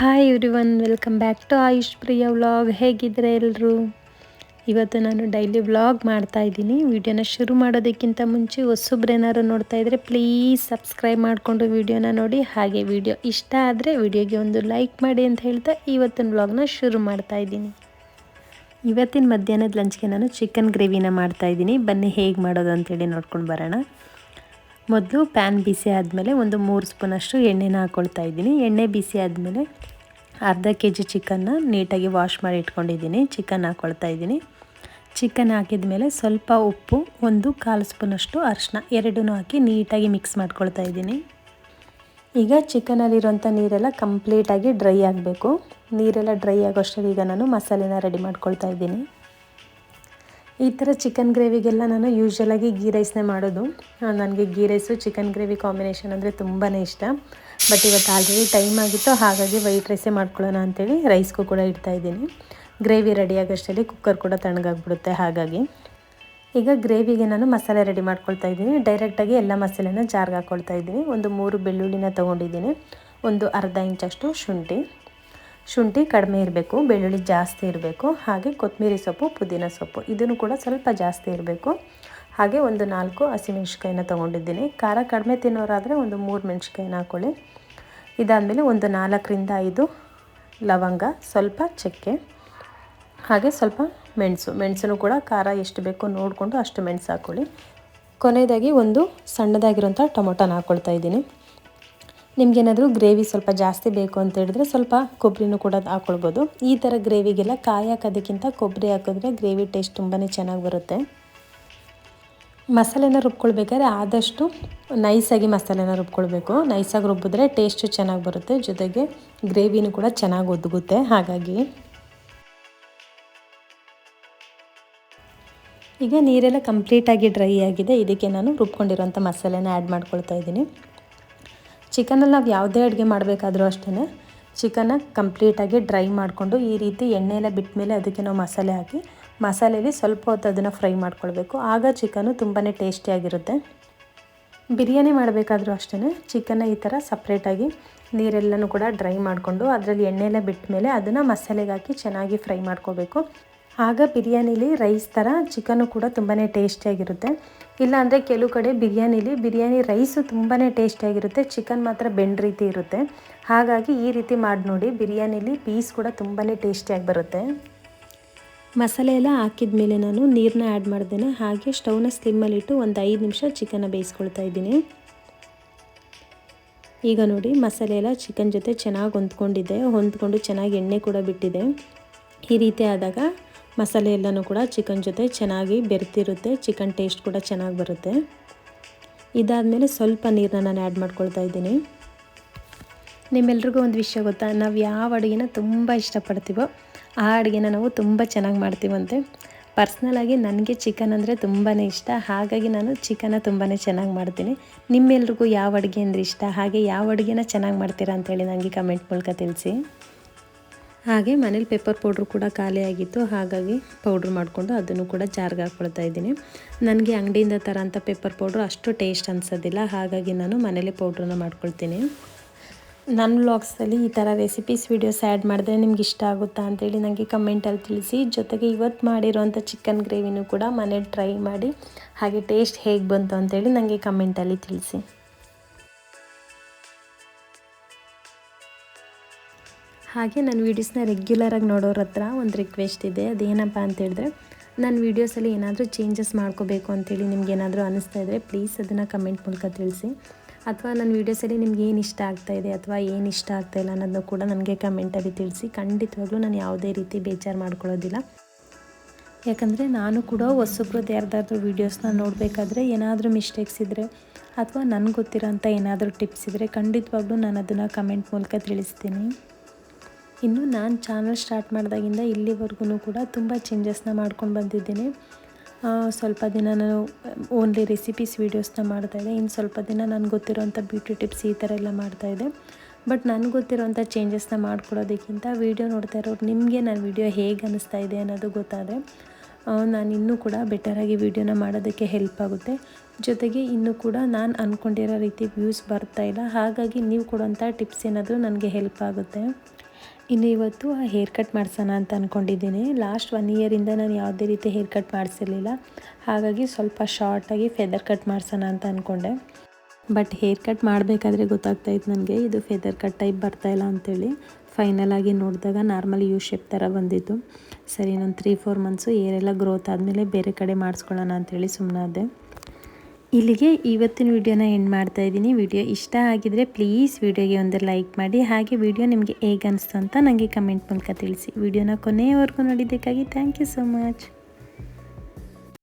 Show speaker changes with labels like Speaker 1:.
Speaker 1: Hi everyone welcome back to Ayush Priya vlog ಹೇಗಿದ್ರೆ ಎಲ್ಲರೂ ಇವತ್ತು ನಾನು ಡೈಲಿ ವ್ಲಾಗ್ ಮಾಡ್ತಾ ಇದ್ದೀನಿ. ವಿಡಿಯೋನ ಶುರು ಮಾಡೋದಕ್ಕಿಂತ ಮುಂಚೆ ಹೊಸಬ್ರೇನಾರು ನೋಡ್ತಾ ಇದ್ದರೆ ಪ್ಲೀಸ್ ಸಬ್ಸ್ಕ್ರೈಬ್ ಮಾಡಿಕೊಂಡು ವಿಡಿಯೋನ ನೋಡಿ. ಹಾಗೆ ವಿಡಿಯೋ ಇಷ್ಟ ಆದರೆ ವಿಡಿಯೋಗೆ ಒಂದು ಲೈಕ್ ಮಾಡಿ ಅಂತ ಹೇಳ್ತಾ ಇವತ್ತಿನ ವ್ಲಾಗ್ನ ಶುರು ಮಾಡ್ತಾ ಇದ್ದೀನಿ. ಇವತ್ತಿನ ಮಧ್ಯಾಹ್ನದ ಲಂಚ್ಗೆ ನಾನು ಚಿಕನ್ ಗ್ರೇವಿನ ಮಾಡ್ತಾಯಿದ್ದೀನಿ ಬನ್ನಿ ಹೇಗೆ ಮಾಡೋದು ಅಂತೇಳಿ ನೋಡ್ಕೊಂಡು ಬರೋಣ. ಮೊದಲು ಪ್ಯಾನ್ ಬಿಸಿ ಆದಮೇಲೆ ಒಂದು ಮೂರು ಸ್ಪೂನಷ್ಟು ಎಣ್ಣೆನ ಹಾಕ್ಕೊಳ್ತಾ ಇದ್ದೀನಿ. ಎಣ್ಣೆ ಬಿಸಿ ಆದಮೇಲೆ ಅರ್ಧ ಕೆ ಜಿ ಚಿಕನ್ನ ನೀಟಾಗಿ ವಾಶ್ ಮಾಡಿ ಇಟ್ಕೊಂಡಿದ್ದೀನಿ. ಚಿಕನ್ ಹಾಕ್ಕೊಳ್ತಾ ಇದ್ದೀನಿ. ಚಿಕನ್ ಹಾಕಿದ ಮೇಲೆ ಸ್ವಲ್ಪ ಉಪ್ಪು, ಒಂದು ಕಾಲು ಸ್ಪೂನಷ್ಟು ಅರಿಶಿನ ಎರಡೂ ಹಾಕಿ ನೀಟಾಗಿ ಮಿಕ್ಸ್ ಮಾಡ್ಕೊಳ್ತಾ ಇದ್ದೀನಿ. ಈಗ ಚಿಕನಲ್ಲಿರೋಂಥ ನೀರೆಲ್ಲ ಕಂಪ್ಲೀಟಾಗಿ ಡ್ರೈ ಆಗಬೇಕು. ನೀರೆಲ್ಲ ಡ್ರೈ ಆಗೋಷ್ಟರಲ್ಲಿ ಈಗ ನಾನು ಮಸಾಲೆನ ರೆಡಿ ಮಾಡ್ಕೊಳ್ತಾ ಇದ್ದೀನಿ. ಈ ಥರ ಚಿಕನ್ ಗ್ರೇವಿಗೆಲ್ಲ ನಾನು ಯೂಶ್ವಲಾಗಿ ಗೀ ರೈಸ್ನೇ ಮಾಡೋದು. ನನಗೆ ghee rice chicken gravy combination ಅಂದರೆ ತುಂಬಾ ಇಷ್ಟ. ಬಟ್ ಇವತ್ತು ಆಲ್ರೆಡಿ ಟೈಮ್ ಆಗಿತ್ತು, ಹಾಗಾಗಿ ವೈಟ್ ರೈಸೇ ಮಾಡ್ಕೊಳ್ಳೋಣ ಅಂತೇಳಿ ರೈಸ್ಗೂ ಕೂಡ ಇಡ್ತಾ ಇದ್ದೀನಿ. ಗ್ರೇವಿ ರೆಡಿ ಆಗೋಷ್ಟರಲ್ಲಿ ಕುಕ್ಕರ್ ಕೂಡ ತಣ್ಣಗಾಗ್ಬಿಡುತ್ತೆ ಹಾಗಾಗಿ. ಈಗ ಗ್ರೇವಿಗೆ ನಾನು ಮಸಾಲೆ ರೆಡಿ ಮಾಡ್ಕೊಳ್ತಾ ಇದ್ದೀನಿ. ಡೈರೆಕ್ಟಾಗಿ ಎಲ್ಲ ಮಸಾಲೆನ ಜಾರ್ಗೆ ಹಾಕ್ಕೊಳ್ತಾ ಇದ್ದೀನಿ. ಒಂದು ಮೂರು ಬೆಳ್ಳುಳ್ಳಿನ ತೊಗೊಂಡಿದ್ದೀನಿ. ಒಂದು ಅರ್ಧ ಇಂಚಷ್ಟು ಶುಂಠಿ. ಶುಂಠಿ ಕಡಿಮೆ ಇರಬೇಕು, ಬೆಳ್ಳುಳ್ಳಿ ಜಾಸ್ತಿ ಇರಬೇಕು, ಹಾಗೆ ಕೊತ್ತಂಬರಿ ಸೊಪ್ಪು, ಪುದೀನ ಸೊಪ್ಪು, ಇದನ್ನು ಕೂಡ ಸ್ವಲ್ಪ ಜಾಸ್ತಿ ಇರಬೇಕು. ಹಾಗೆ ಒಂದು ನಾಲ್ಕು ಹಸಿಮೆಣ್ಸಿಕಾಯಿನ ತೊಗೊಂಡಿದ್ದೀನಿ. ಖಾರ ಕಡಿಮೆ ತಿನ್ನೋರಾದರೆ ಒಂದು ಮೂರು ಮೆಣಸಿಕಾಯಿನ ಹಾಕ್ಕೊಳ್ಳಿ ಇದಾದಮೇಲೆ ಒಂದು ನಾಲ್ಕರಿಂದ ಐದು ಲವಂಗ, ಸ್ವಲ್ಪ ಚಕ್ಕೆ, ಹಾಗೆ ಸ್ವಲ್ಪ ಮೆಣಸು. ಮೆಣಸನ್ನು ಕೂಡ ಖಾರ ಎಷ್ಟು ಬೇಕೋ ನೋಡಿಕೊಂಡು ಅಷ್ಟು ಮೆಣಸು ಹಾಕ್ಕೊಳ್ಳಿ ಕೊನೆಯದಾಗಿ ಒಂದು ಸಣ್ಣದಾಗಿರೋಂಥ ಟೊಮೊಟೊನ ಹಾಕ್ಕೊಳ್ತಾ ಇದ್ದೀನಿ. ನಿಮಗೇನಾದರೂ ಗ್ರೇವಿ ಸ್ವಲ್ಪ ಜಾಸ್ತಿ ಬೇಕು ಅಂತ ಹೇಳಿದ್ರೆ ಸ್ವಲ್ಪ ಕೊಬ್ಬರಿನೂ ಕೂಡ ಹಾಕ್ಕೊಳ್ಬೋದು ಈ ಥರ ಗ್ರೇವಿಗೆಲ್ಲ ಕಾಯಿ ಹಾಕೋದಕ್ಕಿಂತ ಕೊಬ್ಬರಿ ಹಾಕಿದ್ರೆ ಗ್ರೇವಿ ಟೇಸ್ಟ್ ತುಂಬಾ ಚೆನ್ನಾಗಿ ಬರುತ್ತೆ. ಮಸಾಲೆನ ರುಬ್ಕೊಳ್ಬೇಕಾದ್ರೆ ಆದಷ್ಟು ನೈಸಾಗಿ ಮಸಾಲೆನ ರುಬ್ಕೊಳ್ಬೇಕು. ನೈಸಾಗಿ ರುಬ್ಬಿದ್ರೆ ಟೇಸ್ಟು ಚೆನ್ನಾಗಿ ಬರುತ್ತೆ. ಜೊತೆಗೆ ಗ್ರೇವಿನೂ ಕೂಡ ಚೆನ್ನಾಗಿ ಒದಗುತ್ತೆ. ಹಾಗಾಗಿ ಈಗ ನೀರೆಲ್ಲ ಕಂಪ್ಲೀಟಾಗಿ ಡ್ರೈ ಆಗಿದೆ. ಇದಕ್ಕೆ ನಾನು ರುಬ್ಕೊಂಡಿರೋಂಥ ಮಸಾಲೆನ ಆ್ಯಡ್ ಮಾಡ್ಕೊಳ್ತಾ ಇದ್ದೀನಿ. ಚಿಕನಲ್ಲಿ ನಾವು ಯಾವುದೇ ಅಡುಗೆ ಮಾಡಬೇಕಾದ್ರೂ ಅಷ್ಟೇ ಚಿಕನ್ನ ಕಂಪ್ಲೀಟಾಗಿ ಡ್ರೈ ಮಾಡಿಕೊಂಡು ಈ ರೀತಿ ಎಣ್ಣೆ ಎಲ್ಲ ಬಿಟ್ಟ ಮೇಲೆ ಅದಕ್ಕೆ ನಾವು ಮಸಾಲೆ ಹಾಕಿ ಮಸಾಲೆಯಲ್ಲಿ ಸ್ವಲ್ಪ ಹೊತ್ತು ಅದನ್ನು ಫ್ರೈ ಮಾಡ್ಕೊಳ್ಬೇಕು. ಆಗ ಚಿಕನು ತುಂಬಾ ಟೇಸ್ಟಿಯಾಗಿರುತ್ತೆ. ಬಿರಿಯಾನಿ ಮಾಡಬೇಕಾದ್ರೂ ಅಷ್ಟೇ ಚಿಕನ್ನ ಈ ಥರ ಸಪ್ರೇಟಾಗಿ ನೀರೆಲ್ಲನೂ ಕೂಡ ಡ್ರೈ ಮಾಡಿಕೊಂಡು ಅದರಲ್ಲಿ ಎಣ್ಣೆ ಎಲ್ಲ ಬಿಟ್ಟ ಮೇಲೆ ಅದನ್ನು ಮಸಾಲೆಗೆ ಹಾಕಿ ಚೆನ್ನಾಗಿ ಫ್ರೈ ಮಾಡ್ಕೋಬೇಕು ಆಗ ಬಿರಿಯಾನಿಲಿ ರೈಸ್ ಥರ ಚಿಕನು ಕೂಡ ತುಂಬಾ ಟೇಸ್ಟಿಯಾಗಿರುತ್ತೆ. ಇಲ್ಲಾಂದರೆ ಕೆಲವು ಕಡೆ ಬಿರಿಯಾನಿಲಿ ಬಿರಿಯಾನಿ ರೈಸು ತುಂಬಾ ಟೇಸ್ಟಿಯಾಗಿರುತ್ತೆ ಚಿಕನ್ ಮಾತ್ರ ಬೆಂಡ್ ರೀತಿ ಇರುತ್ತೆ. ಹಾಗಾಗಿ ಈ ರೀತಿ ಮಾಡಿ ನೋಡಿ, ಬಿರಿಯಾನಿಲಿ ಪೀಸ್ ಕೂಡ ತುಂಬಾ ಟೇಸ್ಟಿಯಾಗಿ ಬರುತ್ತೆ. ಮಸಾಲೆ ಎಲ್ಲ ಹಾಕಿದ ಮೇಲೆ ನಾನು ನೀರನ್ನ ಆ್ಯಡ್ ಮಾಡ್ದೇನೆ. ಹಾಗೆ ಸ್ಟವ್ನ ಸ್ಲಿಮ್ಮಲ್ಲಿಟ್ಟು ಒಂದು ಐದು ನಿಮಿಷ ಚಿಕನ್ನ ಬೇಯಿಸ್ಕೊಳ್ತಾ ಇದ್ದೀನಿ. ಈಗ ನೋಡಿ, ಮಸಾಲೆ ಎಲ್ಲ ಚಿಕನ್ ಜೊತೆ ಚೆನ್ನಾಗಿ ಹೊಂದ್ಕೊಂಡಿದೆ. ಹೊಂದ್ಕೊಂಡು ಚೆನ್ನಾಗಿ ಎಣ್ಣೆ ಕೂಡ ಬಿಟ್ಟಿದೆ. ಈ ರೀತಿ ಆದಾಗ ಮಸಾಲೆ ಎಲ್ಲನೂ ಕೂಡ ಚಿಕನ್ ಜೊತೆ ಚೆನ್ನಾಗಿ ಬೆರೆತಿರುತ್ತೆ ಚಿಕನ್ ಟೇಸ್ಟ್ ಕೂಡ ಚೆನ್ನಾಗಿ ಬರುತ್ತೆ. ಇದಾದಮೇಲೆ ಸ್ವಲ್ಪ ನೀರನ್ನ ನಾನು ಆ್ಯಡ್ ಮಾಡ್ಕೊಳ್ತಾ ಇದ್ದೀನಿ. ನಿಮ್ಮೆಲ್ರಿಗೂ ಒಂದು ವಿಷಯ ಗೊತ್ತಾ? ನಾವು ಯಾವ ಅಡುಗೆನ ತುಂಬ ಇಷ್ಟಪಡ್ತೀವೋ ಆ ಅಡುಗೆನ ನಾವು ತುಂಬ ಚೆನ್ನಾಗಿ ಮಾಡ್ತೀವಂತೆ. ಪರ್ಸ್ನಲಾಗಿ ನನಗೆ ಚಿಕನ್ ಅಂದರೆ ತುಂಬಾ ಇಷ್ಟ. ಹಾಗಾಗಿ ನಾನು ಚಿಕನ್ನ ತುಂಬಾ ಚೆನ್ನಾಗಿ ಮಾಡ್ತೀನಿ. ನಿಮ್ಮೆಲ್ರಿಗೂ ಯಾವ ಅಡುಗೆ ಅಂದರೆ ಇಷ್ಟ? ಹಾಗೆ ಯಾವ ಅಡುಗೆನ ಚೆನ್ನಾಗಿ ಮಾಡ್ತೀರಾ ಅಂತೇಳಿ ನನಗೆ ಕಮೆಂಟ್ ಮೂಲಕ ತಿಳಿಸಿ. ಹಾಗೆ ಮನೇಲಿ ಪೇಪರ್ ಪೌಡ್ರು ಕೂಡ ಖಾಲಿಯಾಗಿತ್ತು ಹಾಗಾಗಿ ಪೌಡ್ರ್ ಮಾಡಿಕೊಂಡು ಅದನ್ನು ಕೂಡ ಜಾರ್ಗೆ ಹಾಕ್ಕೊಳ್ತಾ ಇದ್ದೀನಿ. ನನಗೆ ಅಂಗಡಿಯಿಂದ ತರೋಂಥ ಪೇಪರ್ ಪೌಡ್ರು ಅಷ್ಟು ಟೇಸ್ಟ್ ಅನಿಸೋದಿಲ್ಲ. ಹಾಗಾಗಿ ನಾನು ಮನೇಲಿ ಪೌಡ್ರನ್ನ ಮಾಡ್ಕೊಳ್ತೀನಿ. ನನ್ನ ವ್ಲಾಗ್ಸಲ್ಲಿ ಈ ಥರ ರೆಸಿಪೀಸ್ ವೀಡಿಯೋಸ್ ಆ್ಯಡ್ ಮಾಡಿದ್ರೆ ನಿಮ್ಗೆ ಇಷ್ಟ ಆಗುತ್ತಾ ಅಂತೇಳಿ ನನಗೆ ಕಮೆಂಟಲ್ಲಿ ತಿಳಿಸಿ. ಜೊತೆಗೆ ಇವತ್ತು ಮಾಡಿರೋಂಥ ಚಿಕನ್ ಗ್ರೇವಿನೂ ಕೂಡ ಮನೇಲಿ ಟ್ರೈ ಮಾಡಿ ಹಾಗೆ ಟೇಸ್ಟ್ ಹೇಗೆ ಬಂತು ಅಂತೇಳಿ ನನಗೆ ಕಮೆಂಟಲ್ಲಿ ತಿಳಿಸಿ. ಹಾಗೆ ನನ್ನ ವೀಡಿಯೋಸ್ನ ರೆಗ್ಯುಲರಾಗಿ ನೋಡೋರ ಹತ್ರ ಒಂದು ರಿಕ್ವೆಸ್ಟ್ ಇದೆ. ಅದೇನಪ್ಪ ಅಂತೇಳಿದ್ರೆ ನನ್ನ ವೀಡಿಯೋಸಲ್ಲಿ ಏನಾದರೂ ಚೇಂಜಸ್ ಮಾಡ್ಕೋಬೇಕು ಅಂತೇಳಿ ನಿಮ್ಗೆ ಏನಾದರೂ ಅನ್ನಿಸ್ತಾ ಇದ್ದರೆ ಪ್ಲೀಸ್ ಅದನ್ನು ಕಮೆಂಟ್ ಮೂಲಕ ತಿಳಿಸಿ. ಅಥವಾ ನನ್ನ ವೀಡಿಯೋಸಲ್ಲಿ ನಿಮ್ಗೆ ಏನು ಇಷ್ಟ ಆಗ್ತಾಯಿದೆ ಅಥವಾ ಏನು ಇಷ್ಟ ಆಗ್ತಾಯಿಲ್ಲ ಅನ್ನೋದನ್ನು ಕೂಡ ನನಗೆ ಕಮೆಂಟಲ್ಲಿ ತಿಳಿಸಿ. ಖಂಡಿತವಾಗ್ಲೂ ನಾನು ಯಾವುದೇ ರೀತಿ ಬೇಜಾರು ಮಾಡ್ಕೊಳ್ಳೋದಿಲ್ಲ. ಯಾಕಂದರೆ ನಾನು ಕೂಡ ಹೊಸಬ್ರದ್ದು ಯಾರ್ದಾದ್ರೂ ವೀಡಿಯೋಸ್ನ ನೋಡಬೇಕಾದ್ರೆ ಏನಾದರೂ ಮಿಸ್ಟೇಕ್ಸ್ ಇದ್ದರೆ ಅಥವಾ ನನಗೆ ಗೊತ್ತಿರೋಂಥ ಏನಾದರೂ ಟಿಪ್ಸ್ ಇದ್ದರೆ ಖಂಡಿತವಾಗ್ಲೂ ನಾನು ಅದನ್ನು ಕಮೆಂಟ್ ಮೂಲಕ ತಿಳಿಸ್ತೀನಿ. ಇನ್ನು ನಾನು ಚಾನಲ್ ಸ್ಟಾರ್ಟ್ ಮಾಡಿದಾಗಿಂದ ಇಲ್ಲಿವರೆಗೂ ಕೂಡ ತುಂಬ ಚೇಂಜಸ್ನ ಮಾಡ್ಕೊಂಡು ಬಂದಿದ್ದೀನಿ. ಸ್ವಲ್ಪ ದಿನ ನಾನು ಓನ್ಲಿ ರೆಸಿಪೀಸ್ ವೀಡಿಯೋಸ್ನ ಮಾಡ್ತಾಯಿದ್ದೆ ಇನ್ನು ಸ್ವಲ್ಪ ದಿನ ನನಗೆ ಗೊತ್ತಿರೋಂಥ ಬ್ಯೂಟಿ ಟಿಪ್ಸ್ ಈ ಥರ ಎಲ್ಲ ಮಾಡ್ತಾಯಿದ್ದೆ ಬಟ್ ನನಗೆ ಗೊತ್ತಿರೋಂಥ ಚೇಂಜಸ್ನ ಮಾಡ್ಕೊಡೋದಕ್ಕಿಂತ ವೀಡಿಯೋ ನೋಡ್ತಾ ಇರೋರು ನಿಮಗೆ ನನ್ನ ವೀಡಿಯೋ ಹೇಗೆ ಅನ್ನಿಸ್ತಾ ಇದೆ ಅನ್ನೋದು ಗೊತ್ತಾದರೆ ನಾನು ಇನ್ನೂ ಕೂಡ ಬೆಟರಾಗಿ ವೀಡಿಯೋನ ಮಾಡೋದಕ್ಕೆ ಹೆಲ್ಪ್ ಆಗುತ್ತೆ. ಜೊತೆಗೆ ಇನ್ನೂ ಕೂಡ ನಾನು ಅಂದ್ಕೊಂಡಿರೋ ರೀತಿ ವ್ಯೂಸ್ ಬರ್ತಾ ಇಲ್ಲ. ಹಾಗಾಗಿ ನೀವು ಕೊಡೋಂಥ ಟಿಪ್ಸ್ ಏನಾದರೂ ನನಗೆ ಹೆಲ್ಪ್ ಆಗುತ್ತೆ. ಇನ್ನು ಇವತ್ತು ಹೇರ್ ಕಟ್ ಮಾಡಿಸೋಣ ಅಂತ ಅಂದ್ಕೊಂಡಿದ್ದೀನಿ ಲಾಸ್ಟ್ ಒನ್ ಇಯರಿಂದ ನಾನು ಯಾವುದೇ ರೀತಿ ಹೇರ್ ಕಟ್ ಮಾಡಿಸಿರಲಿಲ್ಲ. ಹಾಗಾಗಿ ಸ್ವಲ್ಪ ಶಾರ್ಟಾಗಿ ಫೆದರ್ ಕಟ್ ಮಾಡಿಸೋಣ ಅಂತ ಅಂದ್ಕೊಂಡೆ ಬಟ್ ಹೇರ್ ಕಟ್ ಮಾಡಬೇಕಾದ್ರೆ ಗೊತ್ತಾಗ್ತಾಯಿತ್ತು ನನಗೆ, ಇದು ಫೆದರ್ ಕಟ್ ಟೈಪ್ ಬರ್ತಾಯಿಲ್ಲ ಅಂಥೇಳಿ ಫೈನಲ್ ಆಗಿ ನೋಡಿದಾಗ ನಾರ್ಮಲ್ ಯು ಶೇಪ್ ಥರ ಬಂದಿತ್ತು. ಸರಿ ನಾನು ತ್ರೀ ಫೋರ್ ಮಂತ್ಸು ಏರೆಲ್ಲ ಗ್ರೋತ್ ಆದಮೇಲೆ ಬೇರೆ ಕಡೆ ಮಾಡಿಸ್ಕೊಳ್ಳೋಣ ಅಂಥೇಳಿ ಸುಮ್ಮನಾದೆ ಇಲ್ಲಿಗೆ ಇವತ್ತಿನ ವಿಡಿಯೋನ ಎಂಡ್ ಮಾಡ್ತಾ ಇದ್ದೀನಿ. ವಿಡಿಯೋ ಇಷ್ಟ ಆಗಿದರೆ ಪ್ಲೀಸ್ ವಿಡಿಯೋಗೆ ಒಂದು ಲೈಕ್ ಮಾಡಿ. ಹಾಗೆ ವಿಡಿಯೋ ನಿಮಗೆ ಹೇಗೆ ಅನಿಸ್ತು ಅಂತ ನನಗೆ ಕಮೆಂಟ್ ಮೂಲಕ ತಿಳಿಸಿ. ವಿಡಿಯೋನ ಕೊನೆಯವರೆಗೂ ನೋಡಿದ್ದಕ್ಕಾಗಿ ಥ್ಯಾಂಕ್ ಯು ಸೊ ಮಚ್